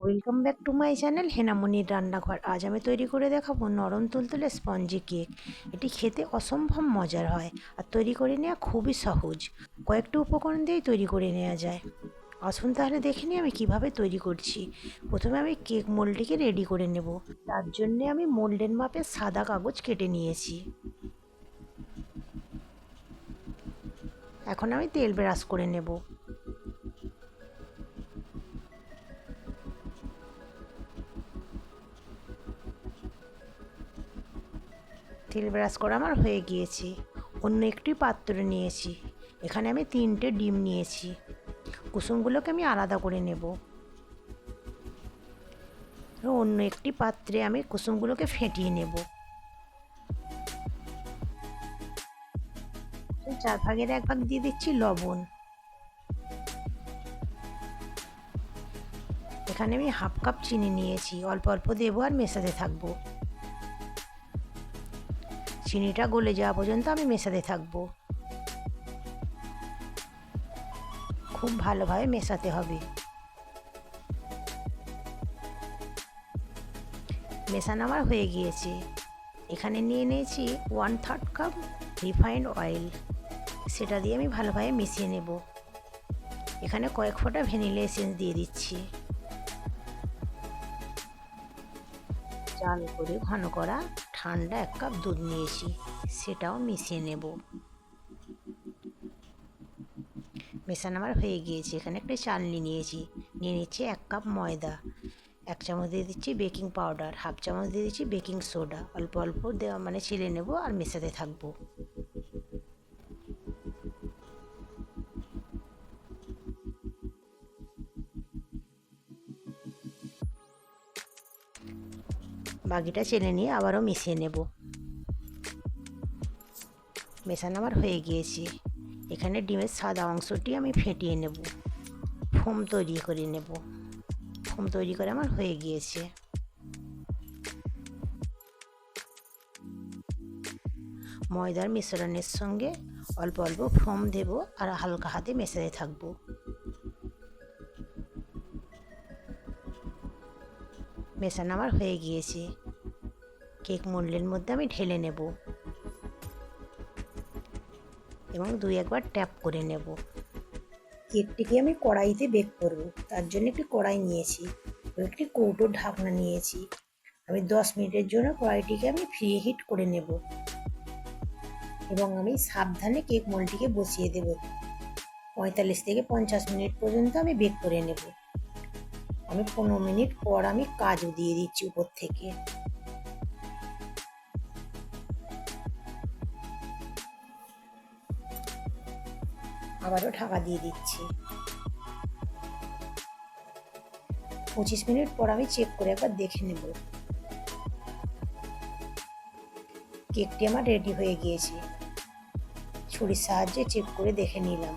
Welcome back to my channel হেনামনির রান্নাঘর আজ আমি তৈরি করে দেখাবো নরম তুলতুলে স্পঞ্জি কেক। এটি খেতে অসম্ভব মজার হয় আর তৈরি করে নেওয়া খুবই সহজ। কয়েকটি উপকরণ দিয়েই তৈরি করে নেওয়া যায়। আসুন তাহলে দেখে নিই আমি কীভাবে তৈরি করছি। প্রথমে আমি কেক মোল্ডটিকে রেডি করে নেব। তার জন্যে আমি মোল্ডের মাপে সাদা কাগজ কেটে নিয়েছি। এখন আমি তেল ব্রাশ করে নেব। তেল ব্রাশ করা আমার হয়ে গিয়েছে। অন্য একটি পাত্র নিয়েছি। এখানে আমি তিনটে ডিম নিয়েছি। কুসুমগুলোকে আমি আলাদা করে নেব। অন্য একটি পাত্রে আমি কুসুমগুলোকে ফেটিয়ে নেব। চার ভাগের এক ভাগ দিয়ে দিচ্ছি লবণ। এখানে আমি হাফ কাপ চিনি নিয়েছি। অল্প অল্প দেবো আর মেশাতে থাকব। চিনিটা গলে যাওয়া পর্যন্ত আমি মেশাতে থাকব। খুব ভালোভাবে মেশাতে হবে। মেশানো আমার হয়ে গিয়েছে। এখানে নিয়ে নিয়েছি one third cup refined oil সেটা দিয়ে আমি ভালোভাবে মিশিয়ে নেব। এখানে কয়েক ফোঁটা ভ্যানিলা এসেন্স দিয়ে দিচ্ছি। চাল করে ঘন করা ঠান্ডা এক কাপ দুধ নিয়েছি সেটাও মিশিয়ে নেব। মেশানো আমার হয়ে গিয়েছে, এখানে একটা চালনি নিয়েছি। নিয়ে নিচ্ছি এক কাপ ময়দা, এক চামচ দিয়ে দিচ্ছি বেকিং পাউডার, হাফ চামচ দিয়ে দিচ্ছি বেকিং সোডা। অল্প অল্প দেওয়া মানে ছিলে নেব আর মেশাতে থাকব। বাকিটা চেলে নিয়ে আবারও মিশিয়ে নেব। মেশানো আমার হয়ে গিয়েছে। এখানে ডিমের সাদা অংশটি আমি ফেটিয়ে নেব। ফোম তৈরি করে নেব। ফোম তৈরি করে আমার হয়ে গিয়েছে। ময়দার মিশ্রণের সঙ্গে অল্প অল্প ফোম দেব আর হালকা হাতে মেশাতে থাকব। মেশানো আমার হয়ে গিয়েছে। কেক মোল্ডের মধ্যে আমি ঢেলে নেব। এবং দুই একবার ট্যাপ করে নেব। কেকটিকে আমি কড়াইতে বেক করব। তার জন্য একটি কড়াই নিয়েছি। একটি কৌটোর ঢাকনা নিয়েছি। আমি দশ মিনিটের জন্য কড়াইটিকে আমি ফ্রি হিট করে নেব। এবং আমি সাবধানে কেক মোলটিকে বসিয়ে দেব। পঁয়তাল্লিশ থেকে পঞ্চাশ মিনিট পর্যন্ত আমি বেক করে নেব। আমি পনেরো মিনিট পর আমি কাজু দিয়ে দিচ্ছি উপর থেকে। আবারও ঢাকা দিয়ে দিচ্ছি। পঁচিশ মিনিট পর আমি চেক করে একবার দেখে নেব। কেকটি আমার রেডি হয়ে গিয়েছে। ছুরির সাহায্যে চেক করে দেখে নিলাম।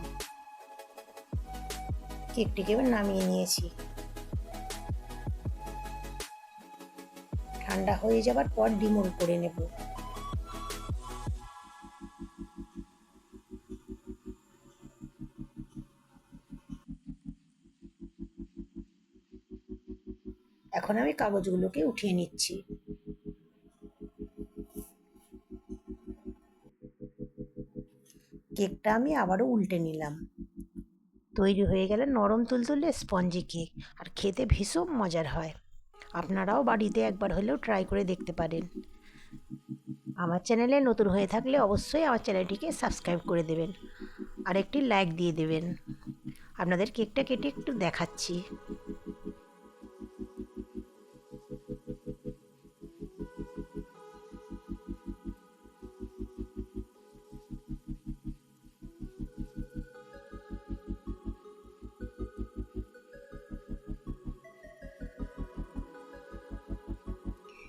কেকটিকে এবার নামিয়ে নিয়েছি। ঠান্ডা হয়ে যাবার পর ডিমোল করে নেব। এখন আমি কাগজগুলোকে উঠিয়ে নিচ্ছি। কেকটা আমি আবারও উল্টে নিলাম। তৈরি হয়ে গেলে নরম তুলতুলে স্পঞ্জি কেক, আর খেতে ভীষণ মজার হয়। আপনারাও বাড়িতে একবার হলেও ট্রাই করে দেখতে পারেন। আমার চ্যানেলে নতুন হয়ে থাকলে অবশ্যই আমার চ্যানেলটিকে সাবস্ক্রাইব করে দেবেন। আর একটি লাইক দিয়ে দেবেন। আপনাদের কেকটা কেটে একটু দেখাচ্ছি।